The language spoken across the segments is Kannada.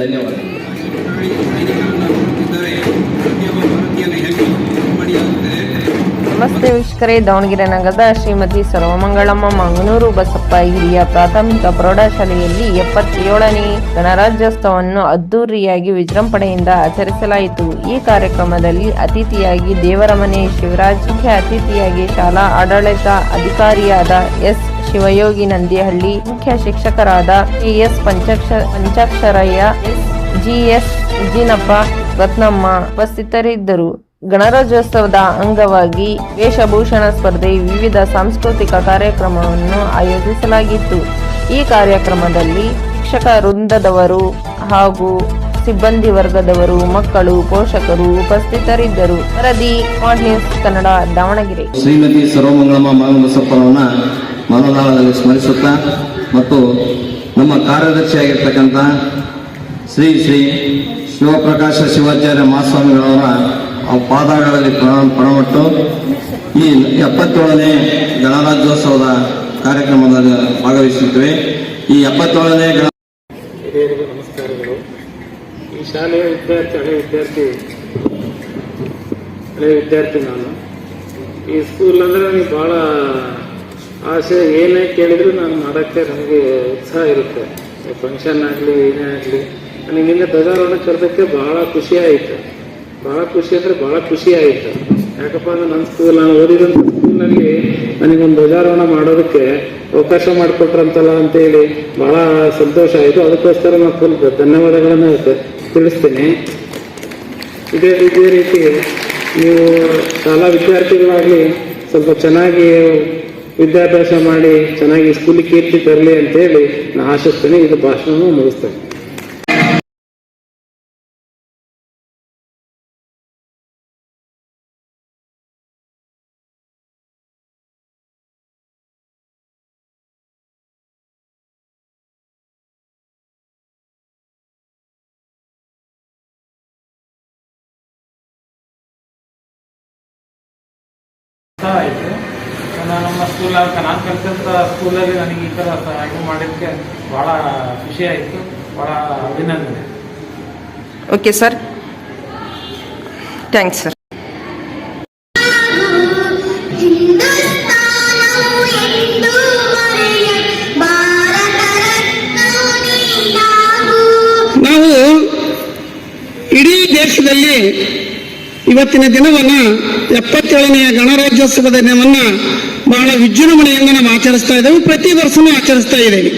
ಧನ್ಯವಾದಗಳು ನಮಸ್ತೆ ವೀಕ್ಷಕರೇ, ದಾವಣಗೆರೆ ನಗರದ ಶ್ರೀಮತಿ ಸರ್ವಮಂಗಳಮ್ಮ ಮಂಗನೂರು ಬಸಪ್ಪ ಹಿರಿಯ ಪ್ರಾಥಮಿಕ ಪ್ರೌಢಶಾಲೆಯಲ್ಲಿ ಎಪ್ಪತ್ತೇಳನೇ ಗಣರಾಜ್ಯೋತ್ಸವವನ್ನು ಅದ್ದೂರಿಯಾಗಿ ವಿಜೃಂಭಣೆಯಿಂದ ಆಚರಿಸಲಾಯಿತು. ಈ ಕಾರ್ಯಕ್ರಮದಲ್ಲಿ ಅತಿಥಿಯಾಗಿ ದೇವರಮನೆ ಶಿವರಾಜ್, ಮುಖ್ಯ ಅತಿಥಿಯಾಗಿ ಶಾಲಾ ಆಡಳಿತ ಅಧಿಕಾರಿಯಾದ ಎಸ್. ಶಿವಯೋಗಿ ನಂದಿಹಳ್ಳಿ ಮುಖ್ಯ ಶಿಕ್ಷಕರಾದ S Panchaksha, Panchaksharayya S GS Jinappa Ratnamma ಉಪಸ್ಥಿತರಿದ್ದರು. ಗಣರಾಜ್ಯೋತ್ಸವದ ಅಂಗವಾಗಿ ವೇಷಭೂಷಣ ಸ್ಪರ್ಧೆ ವಿವಿಧ ಸಾಂಸ್ಕೃತಿಕ ಕಾರ್ಯಕ್ರಮವನ್ನು ಆಯೋಜಿಸಲಾಗಿತ್ತು. ಈ ಕಾರ್ಯಕ್ರಮದಲ್ಲಿ ಶಿಕ್ಷಕ ವೃಂದದವರು ಹಾಗೂ ಸಿಬ್ಬಂದಿ ವರ್ಗದವರು, ಮಕ್ಕಳು, ಪೋಷಕರು ಉಪಸ್ಥಿತರಿದ್ದರು. ವರದಿ ಕನ್ನಡ ದಾವಣಗೆರೆ. ಶ್ರೀಮತಿ ಸರ್ವಮಂಗಳಮ್ಮ ಮಾನಬಸಪ್ಪನವನ್ನ ಮನದಾಳದಲ್ಲಿ ಸ್ಮರಿಸುತ್ತಾ ಮತ್ತು ನಮ್ಮ ಕಾರ್ಯದರ್ಶಿಯಾಗಿರ್ತಕ್ಕಂಥ ಶ್ರೀ ಶ್ರೀ ಶಿವಪ್ರಕಾಶ ಶಿವಾಚಾರ್ಯ ಮಹಾಸ್ವಾಮಿಗಳವರ ಪಾದಗಳಲ್ಲಿ ಪ್ರಣಾಮ ಪ್ರಣಮಟ್ಟು ಈ ಎಪ್ಪತ್ತೇಳನೇ ಗಣರಾಜ್ಯೋತ್ಸವದ ಕಾರ್ಯಕ್ರಮದಲ್ಲಿ ಭಾಗವಹಿಸುತ್ತೇವೆ. ಈ ಎಪ್ಪತ್ತೇಳನೇ ಗಣ ನಮಸ್ಕಾರಗಳು. ಈ ಶಾಲೆಯ ವಿದ್ಯಾರ್ಥಿ, ಹಳೆ ವಿದ್ಯಾರ್ಥಿ ಹಳೆ ವಿದ್ಯಾರ್ಥಿ ನಾನು. ಈ ಸ್ಕೂಲ್ ಅಂದ್ರೆ ನನಗೆ ಭಾಳ ಆಸೆ ಏನೇ ಕೇಳಿದ್ರು ನಾನು ಮಾಡೋಕ್ಕೆ ನನಗೆ ಉತ್ಸಾಹ ಇರುತ್ತೆ. ಫಂಕ್ಷನ್ ಆಗಲಿ, ಏನೇ ಆಗಲಿ. ನನಗೆ ನಿನ್ನೆ ಧ್ವಜಾರೋಹಣ ಕರೆದಕ್ಕೆ ಭಾಳ ಖುಷಿ ಆಯಿತು. ಭಾಳ ಖುಷಿ ಅಂದರೆ ಭಾಳ ಖುಷಿ ಆಯಿತು. ಯಾಕಪ್ಪ ಅಂದ್ರೆ ನನ್ನ ಸ್ಕೂಲ್ ನಾನು ಓದಿದಂಥ ಸ್ಕೂಲ್ನಲ್ಲಿ ನನಗೊಂದು ಧ್ವಜಾರೋಹಣ ಮಾಡೋದಕ್ಕೆ ಅವಕಾಶ ಮಾಡಿಕೊಟ್ರಂತಲ್ಲ ಅಂತೇಳಿ ಭಾಳ ಸಂತೋಷ ಆಯಿತು. ಅದಕ್ಕೋಸ್ಕರ ನಾನು ಫುಲ್ ಧನ್ಯವಾದಗಳನ್ನು ತಿಳಿಸ್ತೀನಿ. ಇದೇ ಇದೇ ರೀತಿ ನೀವು ಶಾಲಾ ವಿದ್ಯಾರ್ಥಿಗಳಾಗಲಿ ಸ್ವಲ್ಪ ಚೆನ್ನಾಗಿ ವಿದ್ಯಾಭ್ಯಾಸ ಮಾಡಿ ಚೆನ್ನಾಗಿ ಸ್ಕೂಲಿಗೆ ಕೀರ್ತಿ ತರಲಿ ಅಂತೇಳಿ ನಾನು ಆಶಿಸ್ತೇನೆ ಇದು ಭಾಷಣ ಮುಗಿಸ್ತೇನೆ Hi. ಸ್ಕೂಲ್ ನಾನು ಕಲಿತಂಥ ಸ್ಕೂಲಲ್ಲಿ ನನಗೆ ಈ ಥರ ಇದು ಮಾಡಿದಕ್ಕೆ ಭಾಳ ಖುಷಿ ಆಯಿತು ಭಾಳ ಅಭಿನಂದನೆ. ಓಕೆ ಸರ್ ಥ್ಯಾಂಕ್ಸ್ ಸರ್ ನಾವು ಇಡೀ ದೇಶದಲ್ಲಿ ಇವತ್ತಿನ ದಿನವನ್ನ ಎಪ್ಪತ್ತೇಳನೆಯ ಗಣರಾಜ್ಯೋತ್ಸವದ ದಿನವನ್ನ ಬಹಳ ವಿಜೃಂಭಣೆಯಿಂದ ನಾವು ಆಚರಿಸ್ತಾ ಇದ್ದೇವೆ. ಪ್ರತಿ ವರ್ಷನೂ ಆಚರಿಸ್ತಾ ಇದ್ದೇವೆ.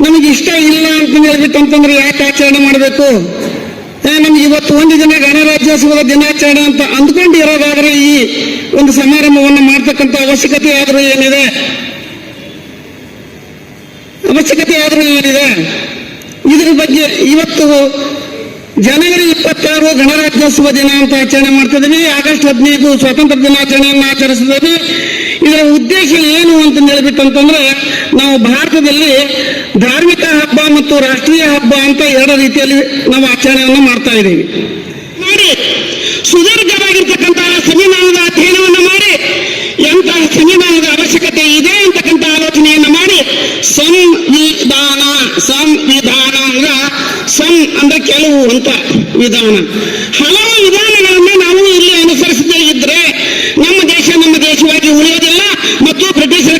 ನಮಗೆ ಇಷ್ಟ ಇಲ್ಲ ಅಂತ ಹೇಳ್ಬಿಟ್ಟು ಅಂತಂದ್ರೆ ಯಾಕೆ ಆಚರಣೆ ಮಾಡಬೇಕು? ನಮ್ಗೆ ಇವತ್ತು ಒಂದು ದಿನ ಗಣರಾಜ್ಯೋತ್ಸವದ ದಿನಾಚರಣೆ ಅಂತ ಅಂದ್ಕೊಂಡು ಇರೋದಾದ್ರೆ ಈ ಒಂದು ಸಮಾರಂಭವನ್ನು ಮಾಡ್ತಕ್ಕಂಥ ಅವಶ್ಯಕತೆ ಆದರೂ ಏನಿದೆ? ಅವಶ್ಯಕತೆ ಆದರೂ ಏನಿದೆ? ಇದ್ರ ಬಗ್ಗೆ ಇವತ್ತು ಜನವರಿ ಇಪ್ಪತ್ತಾರು ಗಣರಾಜ್ಯೋತ್ಸವ ದಿನ ಅಂತ ಆಚರಣೆ ಮಾಡ್ತಿದ್ದೀವಿ ಆಗಸ್ಟ್ ಹದಿನೈದು ಸ್ವಾತಂತ್ರ್ಯ ದಿನಾಚರಣೆಯನ್ನು ಆಚರಿಸಿದ್ದೀವಿ ಇದರ ಉದ್ದೇಶ ಏನು ಅಂತ ಹೇಳ್ಬಿಟ್ಟಂತಂದ್ರೆ, ನಾವು ಭಾರತದಲ್ಲಿ ಧಾರ್ಮಿಕ ಹಬ್ಬ ಮತ್ತು ರಾಷ್ಟ್ರೀಯ ಹಬ್ಬ ಅಂತ ಎರಡು ರೀತಿಯಲ್ಲಿ ನಾವು ಆಚರಣೆಯನ್ನು ಮಾಡ್ತಾ ಇದ್ದೀವಿ ನೋಡಿ ಸುದೀರ್ಘವಾಗಿರ್ತಕ್ಕಂತಹ ಸಂವಿಧಾನದ ಅಧ್ಯಯನವನ್ನು ಮಾಡಿ. ಎಂತಹ ಸಂವಿಧಾನದ ಅವಶ್ಯಕತೆ ಇದೆ ಅಂತಕ್ಕಂಥ ಆಲೋಚನೆಯನ್ನು ಮಾಡಿ ಸಂವಿಧಾನ ಸಂವಿಧಾನ ಅಂದ್ರ ಸಂ ಅಂದ್ರೆ ಕೆಲವು ಅಂತ ವಿಧಾನ. ಹಲವು ವಿಧಾನಗಳನ್ನ ನಾವು ಇಲ್ಲಿ ಅನುಸರಿಸದೇ ಇದ್ರೆ ನಮ್ಮ ದೇಶ ನಮ್ಮ ದೇಶವಾಗಿ ಉಳಿಯೋದಿಲ್ಲ ಮತ್ತು ಬ್ರಿಟಿಷರ